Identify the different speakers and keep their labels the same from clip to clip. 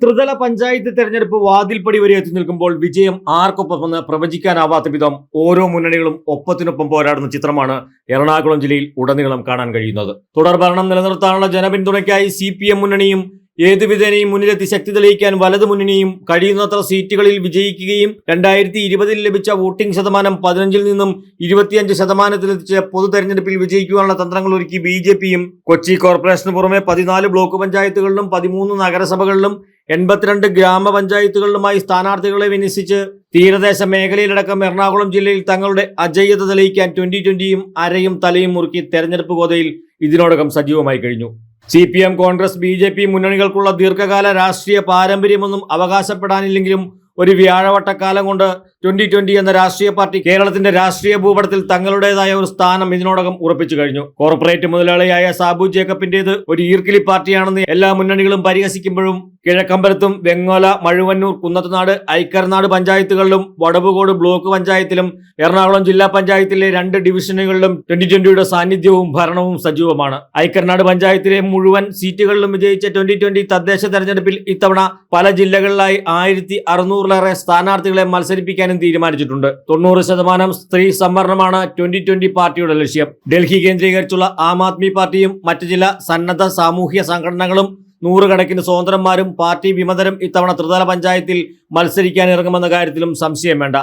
Speaker 1: ത്രിതല പഞ്ചായത്ത് തെരഞ്ഞെടുപ്പ് വാതിൽപ്പടി വരെ എത്തി നിൽക്കുമ്പോൾ വിജയം ആർക്കൊപ്പമെന്ന് പ്രവചിക്കാനാവാത്ത വിധം ഓരോ മുന്നണികളും ഒപ്പത്തിനൊപ്പം പോരാടുന്ന ചിത്രമാണ് എറണാകുളം ജില്ലയിൽ ഉടനീളം കാണാൻ കഴിയുന്നത്. തുടർ ഭരണം നിലനിർത്താനുള്ള ജനപിന്തുണയ്ക്കായി സി പി എം മുന്നണിയും ഏതു വിധേനയും മുന്നിലെത്തി ശക്തി തെളിയിക്കാൻ വലതു മുന്നണിയും കഴിയുന്നത്ര സീറ്റുകളിൽ വിജയിക്കുകയും രണ്ടായിരത്തി ഇരുപതിൽ ലഭിച്ച വോട്ടിംഗ് ശതമാനം പതിനഞ്ചിൽ നിന്നും ഇരുപത്തിയഞ്ച് ശതമാനത്തിലെത്തിച്ച് പൊതു തെരഞ്ഞെടുപ്പിൽ വിജയിക്കുവാനുള്ള തന്ത്രങ്ങൾ ഒരുക്കി ബി ജെ പിയും കൊച്ചി കോർപ്പറേഷന് പുറമെ പതിനാല് ബ്ലോക്ക് പഞ്ചായത്തുകളിലും പതിമൂന്ന് നഗരസഭകളിലും എൺപത്തിരണ്ട് ഗ്രാമപഞ്ചായത്തുകളിലുമായി സ്ഥാനാർത്ഥികളെ വിന്യസിച്ച് തീരദേശ മേഖലയിലടക്കം എറണാകുളം ജില്ലയിൽ തങ്ങളുടെ അജയ്യത തെളിയിക്കാൻ ട്വന്റി ട്വന്റിയും അരയും തലയും മുറുക്കി തെരഞ്ഞെടുപ്പ് ഗോതയിൽ ഇതിനോടകം സജീവമായി കഴിഞ്ഞു. C P M Congress B J P മുന്നണികൾക്കുള്ള ദീർഘകാല രാഷ്ട്രീയ പാരമ്പര്യമൊന്നും അവകാശപ്പെടാനില്ലെങ്കിലും ഒരു വ്യാഴവട്ടക്കാലം കൊണ്ട് ട്വന്റി ട്വന്റി എന്ന രാഷ്ട്രീയ പാർട്ടി കേരളത്തിന്റെ രാഷ്ട്രീയ ഭൂപടത്തിൽ തങ്ങളുടേതായ ഒരു സ്ഥാനം ഇതിനോടകം ഉറപ്പിച്ചു കഴിഞ്ഞു. കോർപ്പറേറ്റ് മുതലാളിയായ സാബു ജേക്കബിന്റേത് ഒരു ഈർക്കിലി പാർട്ടിയാണെന്ന് എല്ലാ മുന്നണികളും പരിഹസിക്കുമ്പോഴും കിഴക്കമ്പലത്തും വെങ്ങോല മഴുവന്നൂർ കുന്നത്തുനാട് ഐക്കർനാട് പഞ്ചായത്തുകളിലും വടവുകോട് ബ്ലോക്ക് പഞ്ചായത്തിലും എറണാകുളം ജില്ലാ പഞ്ചായത്തിലെ രണ്ട് ഡിവിഷനുകളിലും ട്വന്റി ട്വന്റിയുടെ സാന്നിധ്യവും ഭരണവും സജീവമാണ്. ഐക്കർനാട് പഞ്ചായത്തിലെ മുഴുവൻ സീറ്റുകളിലും വിജയിച്ച ട്വന്റി ട്വന്റി തദ്ദേശ തെരഞ്ഞെടുപ്പിൽ ഇത്തവണ പല ജില്ലകളിലായി ആയിരത്തി അറുന്നൂറിലേറെ സ്ഥാനാർത്ഥികളെ മത്സരിപ്പിക്കാനും തീരുമാനിച്ചിട്ടുണ്ട്. തൊണ്ണൂറ് ശതമാനം സ്ത്രീ സംവരണമാണ് ട്വന്റി ട്വന്റി പാർട്ടിയുടെ ലക്ഷ്യം. ഡൽഹി കേന്ദ്രീകരിച്ചുള്ള ആം ആദ്മി പാർട്ടിയും മറ്റ് ചില സന്നദ്ധ സാമൂഹ്യ സംഘടനകളും നൂറുകണക്കിന് സ്വതന്ത്രന്മാരും പാർട്ടി വിമതരും ഇത്തവണ ത്രിതല പഞ്ചായത്തിൽ മത്സരിക്കാൻ ഇറങ്ങുമെന്ന കാര്യത്തിലും സംശയം വേണ്ട.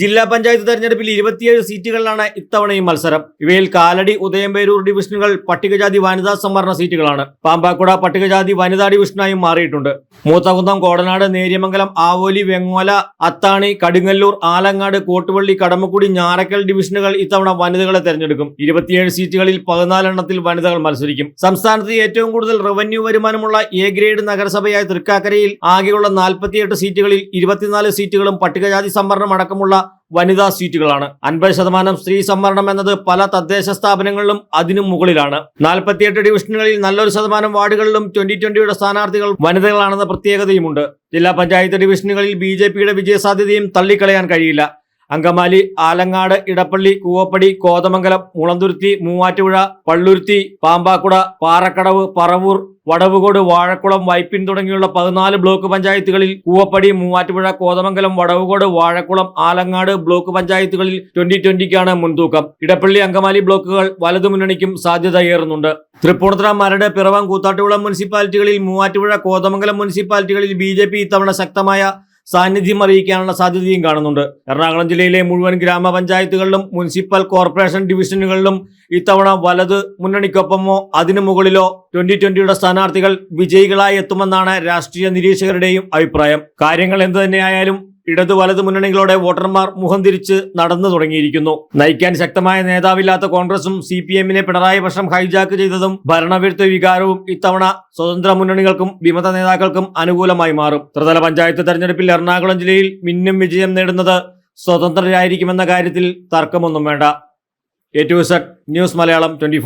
Speaker 1: ജില്ലാ പഞ്ചായത്ത് തെരഞ്ഞെടുപ്പിൽ ഇരുപത്തിയേഴ് സീറ്റുകളിലാണ് ഇത്തവണയും മത്സരം. ഇവയിൽ കാലടി ഉദയംപേരൂർ ഡിവിഷനുകൾ പട്ടികജാതി വനിതാ സംവരണ സീറ്റുകളാണ്. പാമ്പാക്കുട പട്ടികജാതി വനിതാ ഡിവിഷനായും മാറിയിട്ടുണ്ട്. മൂത്തകുന്നം കോടനാട് നേര്യമംഗലം ആവോലി വെങ്ങോല അത്താണി കടുങ്ങല്ലൂർ ആലങ്ങാട് കോട്ടുവള്ളി കടമക്കുടി ഞാറക്കൽ ഡിവിഷനുകൾ ഇത്തവണ വനിതകളെ തെരഞ്ഞെടുക്കും. ഇരുപത്തിയേഴ് സീറ്റുകളിൽ പതിനാലെണ്ണത്തിൽ വനിതകൾ മത്സരിക്കും. സംസ്ഥാനത്ത് ഏറ്റവും കൂടുതൽ റവന്യൂ വരുമാനമുള്ള എ ഗ്രേഡ് നഗരസഭയായ തൃക്കാക്കരയിൽ ആകെയുള്ള നാൽപ്പത്തിയെട്ട് സീറ്റുകളിൽ ഇരുപത്തിനാല് സീറ്റുകളും പട്ടികജാതി സംവരണം അടക്കമുള്ള വനിതാ സീറ്റുകളാണ്. അൻപത് ശതമാനം സ്ത്രീ സംവരണം എന്നത് പല തദ്ദേശ സ്ഥാപനങ്ങളിലും അതിനു മുകളിലാണ്. നാൽപ്പത്തിയെട്ട് ഡിവിഷനുകളിൽ നല്ലൊരു ശതമാനം വാർഡുകളിലും ട്വന്റി ട്വന്റിയുടെ സ്ഥാനാർത്ഥികൾ വനിതകളാണെന്ന പ്രത്യേകതയുമുണ്ട്. ജില്ലാ പഞ്ചായത്ത് ഡിവിഷനുകളിൽ ബി ജെ പിയുടെ വിജയസാധ്യതയും തള്ളിക്കളയാൻ കഴിയില്ല. അങ്കമാലി ആലങ്ങാട് ഇടപ്പള്ളി കൂവപ്പടി കോതമംഗലം മുളന്തുരുത്തി മൂവാറ്റുപുഴ പള്ളുരുത്തി പാമ്പാക്കുട പാറക്കടവ് പറവൂർ വടവുകോട് വാഴക്കുളം വൈപ്പിൻ തുടങ്ങിയുള്ള പതിനാല് ബ്ലോക്ക് പഞ്ചായത്തുകളിൽ കൂവപ്പടി മൂവാറ്റുപുഴ കോതമംഗലം വടവുകോട് വാഴക്കുളം ആലങ്ങാട് ബ്ലോക്ക് പഞ്ചായത്തുകളിൽ ട്വന്റി ട്വന്റിക്കാണ് മുൻതൂക്കം. ഇടപ്പള്ളി അങ്കമാലി ബ്ലോക്കുകൾ വലതു മുന്നണിക്കും സാധ്യതയേറുന്നുണ്ട്. തൃപ്പൂണിത്തുറ മരട് പിറവം കൂത്താട്ടുകുളം മുനിസിപ്പാലിറ്റികളിൽ മൂവാറ്റുപുഴ കോതമംഗലം മുനിസിപ്പാലിറ്റികളിൽ ബി ഇത്തവണ ശക്തമായ സാന്നിധ്യം അറിയിക്കാനുള്ള സാധ്യതയും കാണുന്നുണ്ട്. എറണാകുളം ജില്ലയിലെ മുഴുവൻ ഗ്രാമപഞ്ചായത്തുകളിലും മുനിസിപ്പൽ കോർപ്പറേഷൻ ഡിവിഷനുകളിലും ഇത്തവണ വലത് മുന്നണിക്കൊപ്പമോ അതിനു മുകളിലോ ട്വന്റി ട്വന്റിയുടെ സ്ഥാനാർത്ഥികൾ വിജയികളായി എത്തുമെന്നാണ് രാഷ്ട്രീയ നിരീക്ഷകരുടെയും അഭിപ്രായം. കാര്യങ്ങൾ എന്തു തന്നെയായാലും ഇടതു വലത് മുന്നണികളോടെ വോട്ടർമാർ മുഖം തിരിച്ച് നടന്നു തുടങ്ങിയിരിക്കുന്നു. നയിക്കാൻ ശക്തമായ നേതാവില്ലാത്ത കോൺഗ്രസും സി പി എമ്മിനെ പിണറായി വർഷം ഹൈജാക്ക് ചെയ്തതും ഭരണവിരുദ്ധ വികാരവും ഇത്തവണ സ്വതന്ത്ര മുന്നണികൾക്കും വിമത നേതാക്കൾക്കും അനുകൂലമായി മാറും. ത്രിതല പഞ്ചായത്ത് തെരഞ്ഞെടുപ്പിൽ എറണാകുളം ജില്ലയിൽ മിന്നും വിജയം നേടുന്നത് സ്വതന്ത്രരായിരിക്കുമെന്ന കാര്യത്തിൽ തർക്കമൊന്നും വേണ്ട. A two news Malayalam twenty